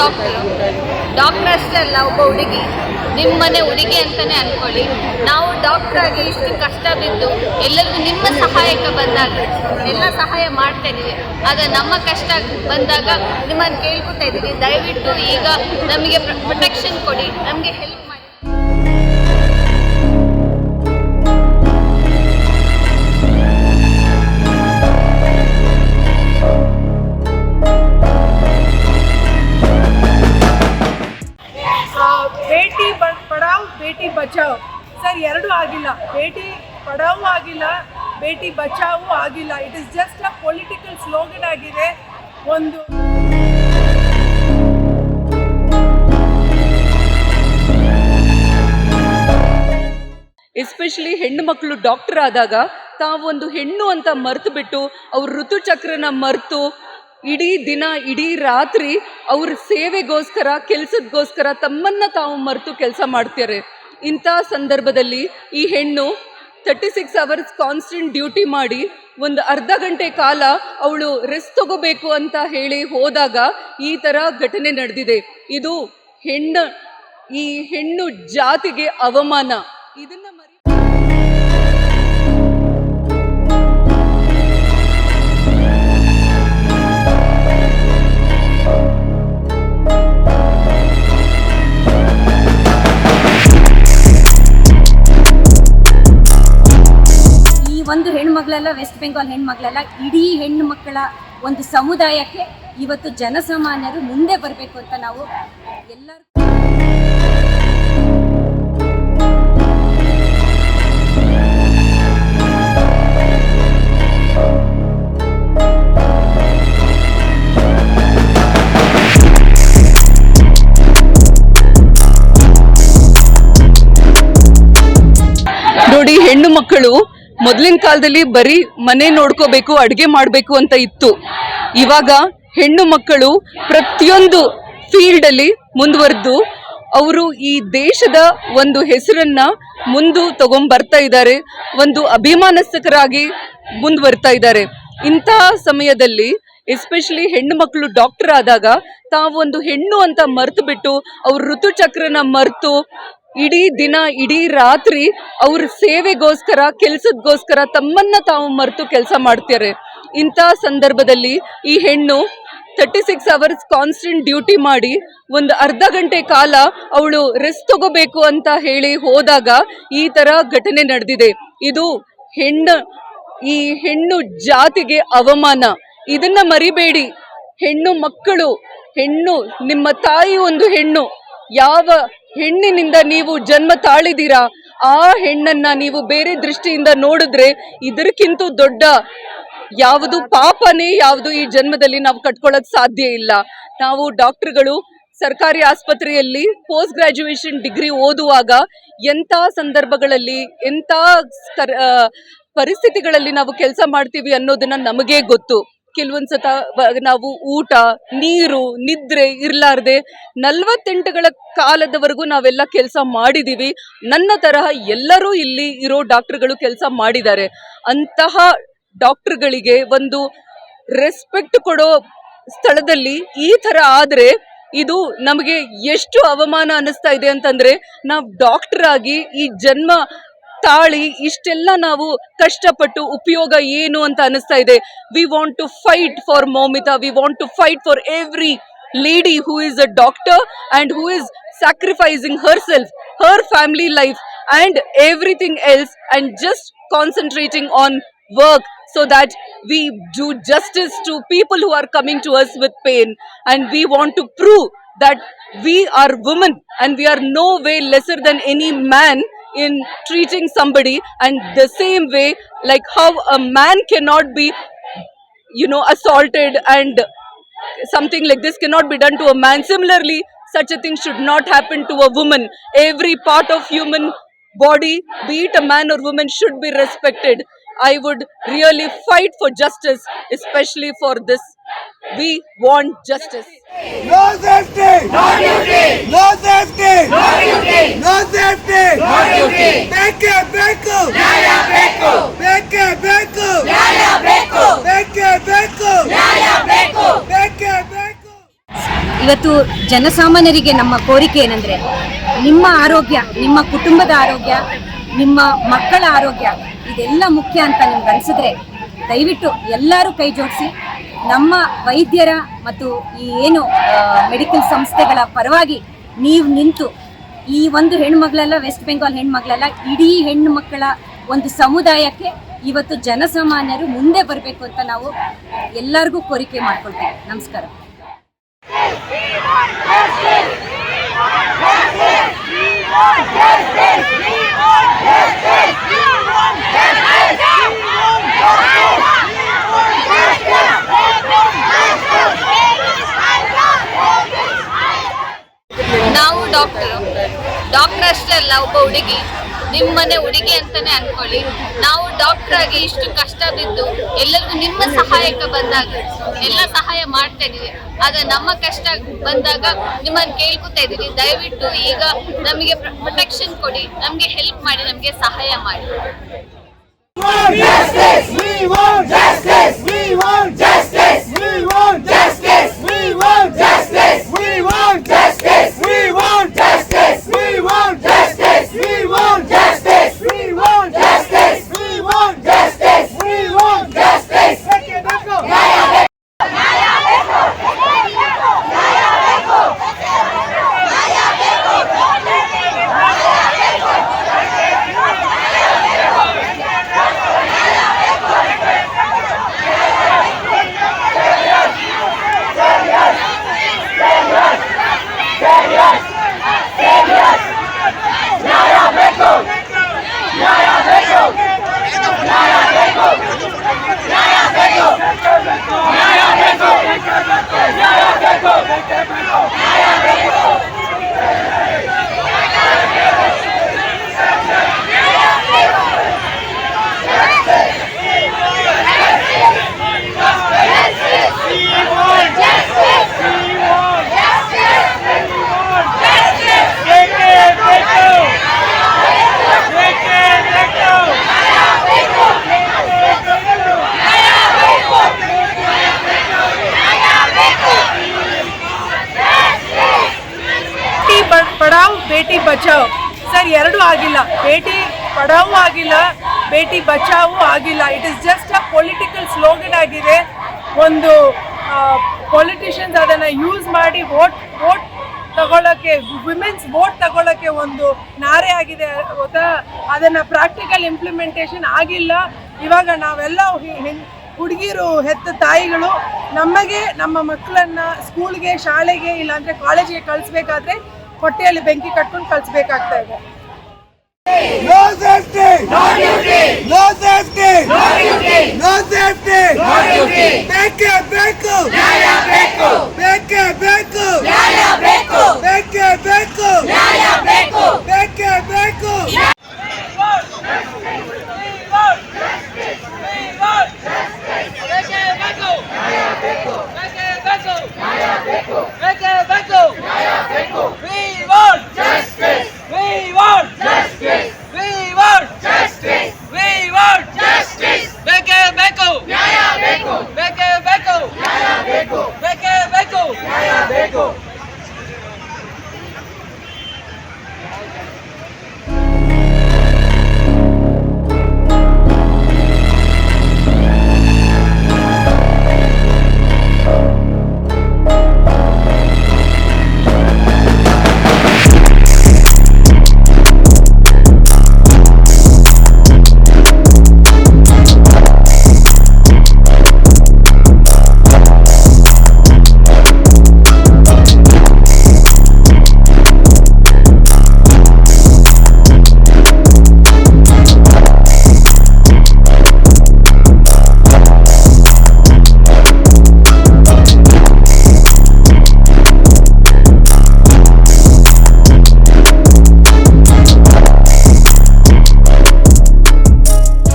Doctor. Doctor ಅಷ್ಟೇ ಅಲ್ಲ, ಒಬ್ಬ ಹುಡುಗಿ. ನಿಮ್ಮ ಮನೆ ಹುಡುಗಿ ಅಂತಾನೆ ಅನ್ಕೊಳ್ಳಿ. ನಾವು ಡಾಕ್ಟರ್ ಆಗಿ ಇಷ್ಟು ಕಷ್ಟ ಬಿದ್ದು ಎಲ್ಲರಿಗೂ ನಿಮ್ಮ ಸಹಾಯಕ್ಕೆ ಬಂದಾಗ, ಎಲ್ಲ ಸಹಾಯ ಮಾಡ್ತಾ ಇದ್ದೀವಿ ಆಗ ನಮ್ಮ ಕಷ್ಟ ಬಂದಾಗ ನಿಮ್ಮನ್ನು ಕೇಳ್ಕೊತಾ ಇದ್ದೀವಿ ದಯವಿಟ್ಟು ಈಗ ನಮಗೆ ಪ್ರೊಟೆಕ್ಷನ್ ಕೊಡಿ. ನಮಗೆ ಹೆಲ್ಪ್ ಎರಡೂ ಆಗಿಲ್ಲ. ಭೇಟಿ ಪಡಾವೂ ಆಗಿಲ್ಲ, ಭೇಟಿ ಬಚಾವೂ ಆಗಿಲ್ಲ. It is just a political slogan ಆಗಿದೆ ಒಂದು. ಎಸ್ಪೆಷಲಿ ಹೆಣ್ಣು ಮಕ್ಕಳು ಡಾಕ್ಟರ್ ಆದಾಗ ತಾವೊಂದು ಹೆಣ್ಣು ಅಂತ ಮರೆತು ಬಿಟ್ಟು ಅವ್ರ ಋತುಚಕ್ರನ ಮರೆತು ಇಡೀ ದಿನ, ಇಡೀ ರಾತ್ರಿ ಅವ್ರ ಸೇವೆಗೋಸ್ಕರ, ಕೆಲಸದಗೋಸ್ಕರ ತಮ್ಮನ್ನ ತಾವು ಮರೆತು ಕೆಲಸ ಮಾಡ್ತಾರೆ ಇಂಥ ಸಂದರ್ಭದಲ್ಲಿ ಈ ಹೆಣ್ಣು thirty six hours constant duty ಮಾಡಿ ಒಂದು ಅರ್ಧ ಗಂಟೆ ಕಾಲ ಅವಳು ರೆಸ್ಟ್ ತಗೋಬೇಕು ಅಂತ ಹೇಳಿ ಹೋದಾಗ ಈ ಥರ ಘಟನೆ ನಡೆದಿದೆ. ಇದು ಹೆಣ್ಣು, ಈ ಹೆಣ್ಣು ಜಾತಿಗೆ ಅವಮಾನ. ಇದನ್ನ ಹೆಣ್ಮಕ್ಳೆಲ್ಲ ವೆಸ್ಟ್ ಬೆಂಗಾಲ್ ಹೆಣ್ಮಕ್ಳೆಲ್ಲ, ಇಡೀ ಹೆಣ್ಣು ಮಕ್ಕಳ ಒಂದು ಸಮುದಾಯಕ್ಕೆ ಇವತ್ತು ಜನಸಾಮಾನ್ಯರು ಮುಂದೆ ಬರಬೇಕು ಅಂತ ನಾವು ಎಲ್ಲರೂ ನೋಡಿ, ಹೆಣ್ಣು ಮಕ್ಕಳು ಮೊದಲಿನ ಕಾಲದಲ್ಲಿ ಬರೀ ಮನೆ ನೋಡ್ಕೋಬೇಕು, ಅಡುಗೆ ಮಾಡಬೇಕು ಅಂತ ಇತ್ತು. ಇವಾಗ ಹೆಣ್ಣು ಮಕ್ಕಳು ಪ್ರತಿಯೊಂದು ಫೀಲ್ಡಲ್ಲಿ ಮುಂದುವರೆದು ಅವರು ಈ ದೇಶದ ಒಂದು ಹೆಸರನ್ನ ಮುಂದು ತಗೊಂಡ್ಬರ್ತಾ ಇದ್ದಾರೆ, ಒಂದು ಅಭಿಮಾನಸ್ಥಕರಾಗಿ ಮುಂದುವರ್ತಾ ಇದ್ದಾರೆ. ಇಂತಹ ಸಮಯದಲ್ಲಿ ಎಸ್ಪೆಷಲಿ ಹೆಣ್ಣು ಮಕ್ಕಳು ಡಾಕ್ಟರ್ ಆದಾಗ ತಾವೊಂದು ಹೆಣ್ಣು ಅಂತ ಮರೆತು ಬಿಟ್ಟು ಅವ್ರ ಋತುಚಕ್ರನ ಮರೆತು ಇಡೀ ದಿನ, ಇಡೀ ರಾತ್ರಿ ಅವ್ರ ಸೇವೆಗೋಸ್ಕರ, ಕೆಲಸದಗೋಸ್ಕರ ತಮ್ಮನ್ನ ತಾವು ಮರೆತು ಕೆಲಸ ಮಾಡ್ತಾರೆ ಇಂಥ ಸಂದರ್ಭದಲ್ಲಿ ಈ ಹೆಣ್ಣು thirty six hours constant duty ಮಾಡಿ ಒಂದು ಅರ್ಧ ಗಂಟೆ ಕಾಲ ಅವಳು ರೆಸ್ಟ್ ತಗೋಬೇಕು ಅಂತ ಹೇಳಿ ಹೋದಾಗ ಈ ಥರ ಘಟನೆ ನಡೆದಿದೆ. ಇದು ಹೆಣ್ಣು, ಈ ಹೆಣ್ಣು ಜಾತಿಗೆ ಅವಮಾನ. ಇದನ್ನ ಮರಿಬೇಡಿ. ಹೆಣ್ಣು ಮಕ್ಕಳು, ಹೆಣ್ಣು ನಿಮ್ಮ ತಾಯಿ ಒಂದು ಹೆಣ್ಣು. ಯಾವ ಹೆಣ್ಣಿನಿಂದ ನೀವು ಜನ್ಮ ತಾಳಿದ್ದೀರಾ? ಆ ಹೆಣ್ಣನ್ನ ನೀವು ಬೇರೆ ದೃಷ್ಟಿಯಿಂದ ನೋಡಿದ್ರೆ ಇದಕ್ಕಿಂತ ದೊಡ್ಡ ಯಾವುದು ಪಾಪನೇ ಯಾವುದು ಈ ಜನ್ಮದಲ್ಲಿ ನಾವು ಕಟ್ಕೊಳ್ಳೋಕೆ ಸಾಧ್ಯ ಇಲ್ಲ. ನಾವು ಡಾಕ್ಟರ್ಗಳು ಸರ್ಕಾರಿ ಆಸ್ಪತ್ರೆಯಲ್ಲಿ ಪೋಸ್ಟ್ ಗ್ರಾಜುಯೇಷನ್ ಡಿಗ್ರಿ ಓದುವಾಗ ಎಂಥ ಸಂದರ್ಭಗಳಲ್ಲಿ, ಎಂಥ ಪರಿಸ್ಥಿತಿಗಳಲ್ಲಿ ನಾವು ಕೆಲಸ ಮಾಡ್ತೀವಿ ಅನ್ನೋದನ್ನ ನಮಗೇ ಗೊತ್ತು. ಕೆಲವೊಂದ್ ಸತ ನಾವು ಊಟ, ನೀರು, ನಿದ್ರೆ ಇರಲಾರ್ದೆ ನಲ್ವತ್ತೆಂಟುಗಳ ಕಾಲದವರೆಗೂ ನಾವೆಲ್ಲ ಕೆಲಸ ಮಾಡಿದೀವಿ. ನನ್ನ ತರಹ ಎಲ್ಲರೂ ಇಲ್ಲಿ ಇರೋ ಡಾಕ್ಟರ್ಗಳು ಕೆಲಸ ಮಾಡಿದ್ದಾರೆ. ಅಂತಹ ಡಾಕ್ಟರ್ಗಳಿಗೆ ಒಂದು ರೆಸ್ಪೆಕ್ಟ್ ಕೊಡೋ ಸ್ಥಳದಲ್ಲಿ ಈ ತರ ಆದರೆ ಇದು ನಮಗೆ ಎಷ್ಟು ಅವಮಾನ ಅನ್ನಿಸ್ತಾ ಇದೆ ಅಂತಂದ್ರೆ ನಾವು ಡಾಕ್ಟರ್ ಆಗಿ ಈ ಜನ್ಮ ತಾಳಿ ಇಷ್ಟೆಲ್ಲ ನಾವು ಕಷ್ಟಪಟ್ಟು ಉಪಯೋಗ ಏನು ಅಂತ ಅನಿಸ್ತಾ ಇದೆ we want to fight for Moumita we want to fight for every lady who is a doctor and who is sacrificing herself her family life and everything else and just concentrating on work so that we do justice to people who are coming to us with pain and we want to prove that we are women and we are no way lesser than any man in treating somebody and the same way like how a man cannot be you know assaulted and something like this cannot be done to a man similarly such a thing should not happen to a woman every part of human body be it a man or woman should be respected i would really fight for justice especially for this we want justice No safety! No duty! No safety! No duty! No safety! ಇವತ್ತು ಜನಸಾಮಾನ್ಯರಿಗೆ ನಮ್ಮ ಕೋರಿಕೆ ಏನಂದ್ರೆ ನಿಮ್ಮ ಆರೋಗ್ಯ, ನಿಮ್ಮ ಕುಟುಂಬದ ಆರೋಗ್ಯ, ನಿಮ್ಮ ಮಕ್ಕಳ ಆರೋಗ್ಯ, ಇದೆಲ್ಲ ಮುಖ್ಯ ಅಂತ ನಿಮ್ಗೆ ಅನಿಸಿದ್ರೆ ದಯವಿಟ್ಟು ಎಲ್ಲರೂ ಕೈ ಜೋಡಿಸಿ ನಮ್ಮ ವೈದ್ಯರ ಮತ್ತು ಈ ಏನು ಮೆಡಿಕಲ್ ಸಂಸ್ಥೆಗಳ ಪರವಾಗಿ ನೀವು ನಿಂತು ಈ ಒಂದು ಹೆಣ್ಮಗಳಲ್ಲ ವೆಸ್ಟ್ ಬೆಂಗಾಲ್ ಹೆಣ್ಮಗಳಲ್ಲ, ಇಡೀ ಹೆಣ್ಣು ಮಕ್ಕಳ ಒಂದು ಸಮುದಾಯಕ್ಕೆ ಇವತ್ತು ಜನಸಾಮಾನ್ಯರು ಮುಂದೆ ಬರಬೇಕು ಅಂತ ನಾವು ಎಲ್ಲರಿಗೂ ಕೋರಿಕೆ ಮಾಡ್ಕೊಳ್ತೀವಿ. ನಮಸ್ಕಾರ. ನಾವು ಡಾಕ್ಟರ್ ಡಾಕ್ಟರ್ ಅಷ್ಟೇ ಅಲ್ಲ, ಒಬ್ಬ ಹುಡುಗಿ. ನಿಮ್ಮನೆ ಹುಡುಗಿ ಅಂತಾನೆ ಅನ್ಕೊಳ್ಳಿ. ನಾವು ಡಾಕ್ಟರ್ ಆಗಿ ಇಷ್ಟು ಕಷ್ಟ ಬಿದ್ದು ಎಲ್ಲರಿಗೂ ನಿಮ್ಮ ಸಹಾಯಕ್ಕೆ ಬಂದಾಗ ಎಲ್ಲ ಸಹಾಯ ಮಾಡ್ತಾ ಇದೀವಿ. ಆದ್ರೆ ನಮ್ಮ ಕಷ್ಟ ಬಂದಾಗ ನಿಮ್ಮನ್ನು ಕೇಳ್ಕೊತಾ ಇದ್ದೀನಿ ದಯವಿಟ್ಟು ಈಗ ನಮಗೆ ಪ್ರೊಟೆಕ್ಷನ್ ಕೊಡಿ ನಮಗೆ ಹೆಲ್ಪ್ ಮಾಡಿ, ನಮಗೆ ಸಹಾಯ ಮಾಡಿ We want justice! We want justice! We want justice! We! Jaya Beko! Jaya Beko! Jaya Beko! Jaya Beko! Jaya Beko! ಪಡಾವ್ ಭೇಟಿ ಬಚಾವ್. ಸರ್, ಎರಡೂ ಆಗಿಲ್ಲ. ಭೇಟಿ ಪಡಾವು ಆಗಿಲ್ಲ ಭೇಟಿ ಬಚಾವು ಆಗಿಲ್ಲ. It is just a political slogan ಆಗಿದೆ. ಒಂದು ಪೊಲಿಟಿಷಿಯನ್ಸ್ ಅದನ್ನು ಯೂಸ್ ಮಾಡಿ ವೋಟ್ ವೋಟ್ ತಗೊಳ್ಳೋಕ್ಕೆ ವಿಮೆನ್ಸ್ ವೋಟ್ ತಗೊಳ್ಳೋಕ್ಕೆ ಒಂದು ನಾರೆ ಆಗಿದೆ. ಗೊತ್ತಾ ಅದನ್ನು ಪ್ರಾಕ್ಟಿಕಲ್ ಇಂಪ್ಲಿಮೆಂಟೇಷನ್ ಆಗಿಲ್ಲ. ಇವಾಗ ನಾವೆಲ್ಲ ಹುಡುಗಿರು ಹೆತ್ತ ತಾಯಿಗಳು ನಮಗೆ ನಮ್ಮ ಮಕ್ಕಳನ್ನು ಸ್ಕೂಲ್ಗೆ ಶಾಲೆಗೆ, ಇಲ್ಲಾಂದರೆ ಕಾಲೇಜಿಗೆ ಕಳಿಸ್ಬೇಕಾದ್ರೆ ಹೊಟ್ಟೆಯಲ್ಲಿ ಬೆಂಕಿ ಕಟ್ಕೊಂಡು ಕಳಿಸ್ಬೇಕಾಗ್ತಾ ಇದೆ.